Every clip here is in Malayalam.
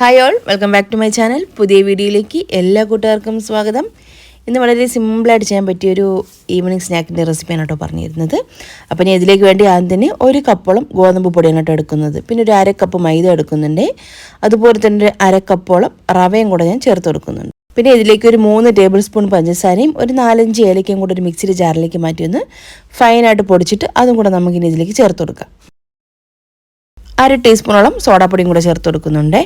Hi all welcome back to my channel പുതിയ വീഡിയോയിലേക്ക് എല്ലാ കൂട്ടുകാർക്കും സ്വാഗതം. ഇന്ന് വളരെ സിമ്പിളായിട്ട് ചെയ്യാൻ പറ്റിയൊരു ഈവനിങ് സ്നാക്കിന്റെ റെസിപ്പിയാണ് കേട്ടോ പറഞ്ഞിരുന്നത്. അപ്പോൾ ഞാൻ ഇതിലേക്ക് വേണ്ടി ആദ്യം തന്നെ ഒരു കപ്പോളം ഗോതമ്പ് പൊടിയാണ് കേട്ടോ എടുക്കുന്നത്. പിന്നെ ഒരു അര കപ്പ് മൈദ എടുക്കുന്നുണ്ട്. അതുപോലെ തന്നെ ഒരു അര കപ്പോളം റവയും കൂടെ ഞാൻ ചേർത്ത് കൊടുക്കുന്നുണ്ട്. പിന്നെ ഇതിലേക്ക് ഒരു മൂന്ന് ടേബിൾ സ്പൂൺ പഞ്ചസാരയും ഒരു നാലഞ്ച് ഏലക്കയും കൂടെ ഒരു മിക്സിയുടെ ജാറിലേക്ക് മാറ്റി ഒന്ന് ഫൈനായിട്ട് പൊടിച്ചിട്ട് അതും കൂടെ നമുക്കിനി ഇതിലേക്ക് ചേർത്ത് കൊടുക്കാം. അര ടീസ്പൂണോളം സോഡാപ്പൊടിയും കൂടെ ചേർത്ത് കൊടുക്കുന്നുണ്ടേ.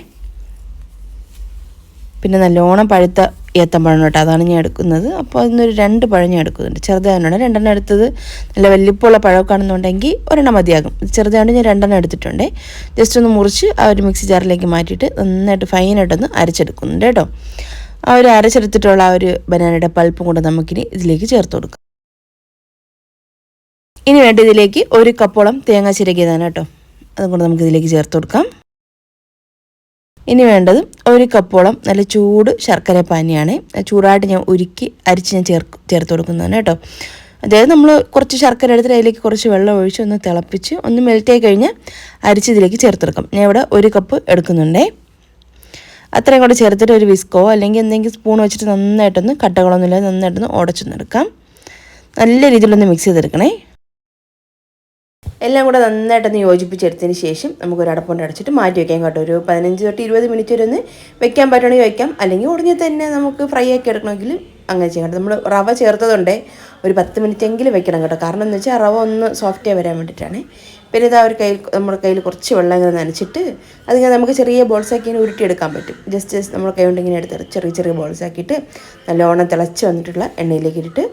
പിന്നെ നല്ലോണം പഴുത്ത ഏത്തമ്പഴം കേട്ടോ അതാണ് ഞാൻ എടുക്കുന്നത്. അപ്പോൾ അതിനൊരു രണ്ട് പഴം ഞാൻ എടുക്കുന്നുണ്ട്. ചെറുതായതുകൊണ്ട് രണ്ടെണ്ണം എടുത്തത്. നല്ല വലിപ്പമുള്ള പഴമൊക്കെ ആണെന്നുണ്ടെങ്കിൽ ഒരെണ്ണം മതിയാകും. ചെറുതായതുകൊണ്ട് ഞാൻ രണ്ടെണ്ണം എടുത്തിട്ടുണ്ട്. ജസ്റ്റ് ഒന്ന് മുറിച്ച് ആ ഒരു മിക്സി ജാറിലേക്ക് മാറ്റിയിട്ട് നന്നായിട്ട് ഫൈനായിട്ടൊന്ന് അരച്ചെടുക്കുന്നുണ്ട് കേട്ടോ. ആ ഒരു അരച്ചെടുത്തിട്ടുള്ള ആ ഒരു ബനാനയുടെ പൾപ്പും കൂടെ നമുക്കിനി ഇതിലേക്ക് ചേർത്ത് കൊടുക്കാം. ഇനി വേണ്ട ഇതിലേക്ക് ഒരു കപ്പോളം തേങ്ങ ചിരകിയതാണ് കേട്ടോ. അതും കൂടെ ചേർത്ത് കൊടുക്കാം. ഇനി വേണ്ടത് ഒരു കപ്പോളം നല്ല ചൂട് ശർക്കര പാനിയാണ്. ചൂടായിട്ട് ഞാൻ ഉരുക്കി അരിച്ച് ഞാൻ ചേർ ചേർത്ത് കൊടുക്കുന്നതാണ് കേട്ടോ. അതായത് നമ്മൾ കുറച്ച് ശർക്കര എടുത്തിട്ട് അതിലേക്ക് കുറച്ച് വെള്ളം ഒഴിച്ച് ഒന്ന് തിളപ്പിച്ച് ഒന്ന് മെൽറ്റായി കഴിഞ്ഞാൽ അരിച്ച് ഇതിലേക്ക് ചേർത്തെടുക്കാം ഞാൻ ഇവിടെ ഒരു കപ്പ് എടുക്കുന്നുണ്ടേ. അത്രയും കൂടെ ചേർത്തിട്ട് ഒരു വിസ്കോ അല്ലെങ്കിൽ എന്തെങ്കിലും സ്പൂൺ വെച്ചിട്ട് നന്നായിട്ടൊന്ന് കട്ടകളൊന്നുമില്ലാതെ നന്നായിട്ടൊന്ന് ഉടച്ചൊന്നെടുക്കാം നല്ല രീതിയിലൊന്ന് മിക്സ് ചെയ്തെടുക്കണേ. എല്ലാം കൂടെ നന്നായിട്ടൊന്ന് യോജിപ്പിച്ചെടുത്തതിന് ശേഷം നമുക്കൊരു അടപ്പുണ്ട് അടച്ചിട്ട് മാറ്റി വയ്ക്കാം കേട്ടോ. ഒരു പതിനഞ്ച് തൊട്ട് ഇരുപത് മിനിറ്റ് വരെ ഒന്ന് വെക്കാൻ പറ്റുകയാണെങ്കിൽ വെക്കാം. അല്ലെങ്കിൽ ഉടനെ തന്നെ നമുക്ക് ഫ്രൈ ആക്കി എടുക്കണമെങ്കിൽ അങ്ങനെ ചെയ്യണം നമ്മൾ റവ ചേർത്തതുണ്ടേ ഒരു പത്ത് മിനിറ്റ് എങ്കിലും വെക്കണം കേട്ടോ. കാരണം എന്ന് വെച്ചാൽ റവ ഒന്ന് സോഫ്റ്റ് വരാൻ വേണ്ടിയിട്ടാണ് പിന്നെ ഇതാ ഒരു കയ്യിൽ നമ്മുടെ കയ്യിൽ കുറച്ച് വെള്ളം ഇങ്ങനെ നനച്ചിട്ട് അതിങ്ങനെ നമുക്ക് ചെറിയ ബോൾസാക്കി ഇങ്ങനെ ഉരുട്ടിയെടുക്കാൻ പറ്റും. ജസ്റ്റ് നമ്മൾ കൈ കൊണ്ട് ഇങ്ങനെ എടുത്ത് ചെറിയ ചെറിയ ബോൾസ് ആക്കിയിട്ട് നല്ലോണം തിളച്ച് വന്നിട്ടുള്ള എണ്ണയിലേക്ക് ഇട്ടിട്ട്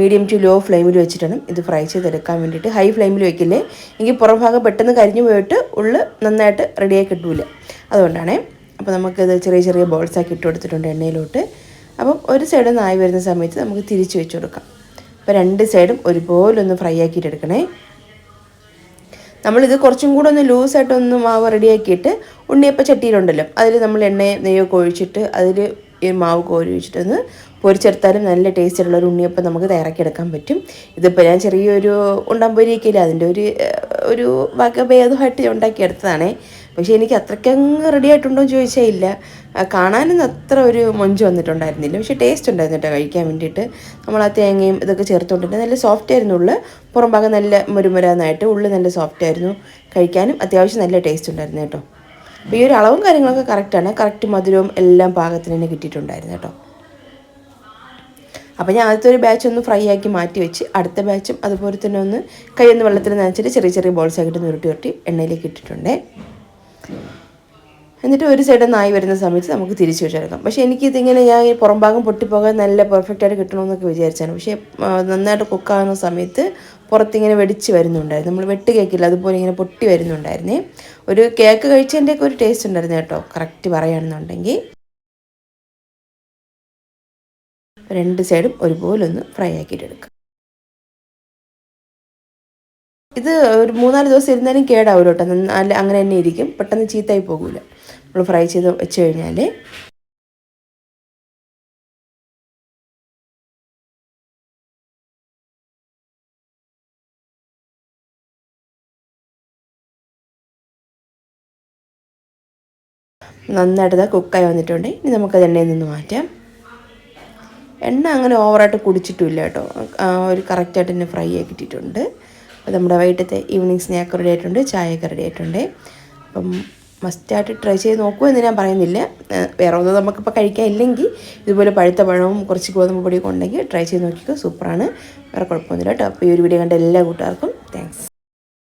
മീഡിയം ടു ലോ ഫ്ലെയിമിൽ വെച്ചിട്ടാണ് ഇത് ഫ്രൈ ചെയ്തെടുക്കാൻ വേണ്ടിയിട്ട്. ഹൈ ഫ്ലെയിമിൽ വെക്കില്ലേ? എങ്കിൽ പുറം ഭാഗം പെട്ടെന്ന് കരിഞ്ഞു പോയിട്ട് ഉള്ളു നന്നായിട്ട് റെഡിയായി കിട്ടൂല. അതുകൊണ്ടാണ്. അപ്പോൾ നമുക്കിത് ചെറിയ ചെറിയ ബോൾസാക്കി ഇട്ട് കൊടുത്തിട്ടുണ്ട് എണ്ണയിലോട്ട്. അപ്പം ഒരു സൈഡ് നായി വരുന്ന സമയത്ത് നമുക്ക് തിരിച്ച് വെച്ച് കൊടുക്കാം. അപ്പോൾ രണ്ട് സൈഡും ഒരുപോലെ ഒന്ന് ഫ്രൈ ആക്കിയിട്ട് എടുക്കണേ. നമ്മളിത് കുറച്ചും കൂടെ ഒന്ന് ലൂസായിട്ടൊന്ന് മാവ് റെഡിയാക്കിയിട്ട് ഉണ്ണിയപ്പം ചട്ടിയിലുണ്ടല്ലോ അതിൽ നമ്മൾ എണ്ണ നെയ്യൊക്കെ ഒഴിച്ചിട്ട് അതിൽ ഈ മാവ് കോരി വെച്ചിട്ടൊന്ന് പൊരിച്ചെടുത്താലും നല്ല ടേസ്റ്റുള്ള ഒരു ഉണ്ണിയപ്പം നമുക്ക് തയ്യാറാക്കിയെടുക്കാൻ പറ്റും. ഇതിപ്പോൾ ഞാൻ ചെറിയൊരു ഉണ്ടാമ്പൊരിയൊക്കെ ഇല്ല അതിന്റെ ഒരു ഒരു വകഭേദമായിട്ട് ഉണ്ടാക്കിയെടുത്തതാണേ. പക്ഷേ എനിക്ക് അത്രയ്ക്കങ്ങ് റെഡി ആയിട്ടുണ്ടോ എന്ന് ചോദിച്ചാൽ ഇല്ല. കാണാനൊന്നും അത്ര ഒരു മൊഞ്ച് വന്നിട്ടുണ്ടായിരുന്നില്ല. പക്ഷേ ടേസ്റ്റ് ഉണ്ടായിരുന്നു കേട്ടോ കഴിക്കാൻ വേണ്ടിയിട്ട്. നമ്മൾ ആ തേങ്ങയും ഇതൊക്കെ ചേർത്തുകൊണ്ടിട്ട് നല്ല സോഫ്റ്റ് ആയിരുന്നു ഉള്ളു. പുറം ഭാഗം നല്ല മുരുമുരാന്നായിട്ട് ഉള്ളു നല്ല സോഫ്റ്റ് ആയിരുന്നു. കഴിക്കാനും അത്യാവശ്യം നല്ല ടേസ്റ്റ് ഉണ്ടായിരുന്നു കേട്ടോ. അപ്പോൾ ഈ ഒരു അളവും കാര്യങ്ങളൊക്കെ കറക്റ്റാണ് കറക്റ്റ് മധുരവും എല്ലാം പാകത്തിന് തന്നെ കിട്ടിയിട്ടുണ്ടായിരുന്നു കേട്ടോ. അപ്പോൾ ഞാൻ ആദ്യത്തെ ഒരു ബാച്ച് ഒന്ന് ഫ്രൈ ആക്കി മാറ്റി വെച്ച് അടുത്ത ബാച്ചും അതുപോലെ തന്നെ ഒന്ന് കൈയൊന്ന് വെള്ളത്തിൽ നനച്ചിട്ട് ചെറിയ ചെറിയ ബോൾസ് ആക്കിയിട്ട് ഉരുട്ടി ഉരുട്ടി എണ്ണയിലേക്ക് ഇട്ടിട്ടുണ്ട്. എന്നിട്ട് ഒരു സൈഡ് നായി വരുന്ന സമയത്ത് നമുക്ക് തിരിച്ചു വെച്ചെടുക്കാം പക്ഷേ എനിക്കിതിങ്ങനെ ഞാൻ ഈ പുറം ഭാഗം പൊട്ടിപ്പോകാൻ നല്ല പെർഫെക്റ്റായിട്ട് കിട്ടണമെന്നൊക്കെ വിചാരിച്ചാണ്. പക്ഷേ നന്നായിട്ട് കുക്കാകുന്ന സമയത്ത് പുറത്തിങ്ങനെ വെടിച്ച് വരുന്നുണ്ടായിരുന്നു. നമ്മൾ വെട്ട് കേക്കില്ല അതുപോലെ ഇങ്ങനെ പൊട്ടി വരുന്നുണ്ടായിരുന്നേ. ഒരു കേക്ക് കഴിച്ചതിന്റെയൊക്കെ ഒരു ടേസ്റ്റ് ഉണ്ടായിരുന്നു കേട്ടോ കറക്റ്റ് പറയുകയാണെന്നുണ്ടെങ്കിൽ. രണ്ട് സൈഡും ഒരുപോലെ ഒന്ന് ഫ്രൈ ആക്കിയിട്ട് ഇത് ഒരു മൂന്നാൽ ദിവസം ഇരുന്നാലും കേടാവും കേട്ടോ നല്ല അങ്ങനെ തന്നെ ഇരിക്കും. പെട്ടെന്ന് ചീത്തയായി പോകില്ല നമ്മൾ ഫ്രൈ ചെയ്ത് വെച്ച് കഴിഞ്ഞാൽ നന്നായിട്ട് കുക്കായി വന്നിട്ടുണ്ട്. ഇനി നമുക്കത് എണ്ണയിൽ നിന്ന് മാറ്റാം. എണ്ണ അങ്ങനെ ഓവറായിട്ട് കുടിച്ചിട്ടില്ല കേട്ടോ. ഒരു കറക്റ്റായിട്ട് തന്നെ ഫ്രൈ ആക്കിയിട്ടുണ്ട് അപ്പോൾ നമ്മുടെ വൈകിട്ടത്തെ ഈവനിങ് സ്നാക്ക് റെഡി ആയിട്ടുണ്ട് ചായയൊക്കെ റെഡി ആയിട്ടുണ്ട്. അപ്പം മസ്റ്റായിട്ട് ട്രൈ ചെയ്ത് നോക്കൂ എന്ന് ഞാൻ പറയുന്നില്ല. വേറെ ഒന്നും നമുക്കിപ്പോൾ കഴിക്കാൻ ഇല്ലെങ്കിൽ ഇതുപോലെ പഴുത്ത പഴവും കുറച്ച് ഗോതമ്പ് പൊടിയൊക്കെ ഉണ്ടെങ്കിൽ ട്രൈ ചെയ്ത് നോക്കിക്കോ സൂപ്പറാണ് വേറെ കുഴപ്പമൊന്നുമില്ല കേട്ടോ. അപ്പോൾ ഈ ഒരു വീഡിയോ കണ്ട എല്ലാ കൂട്ടുകാർക്കും താങ്ക്സ്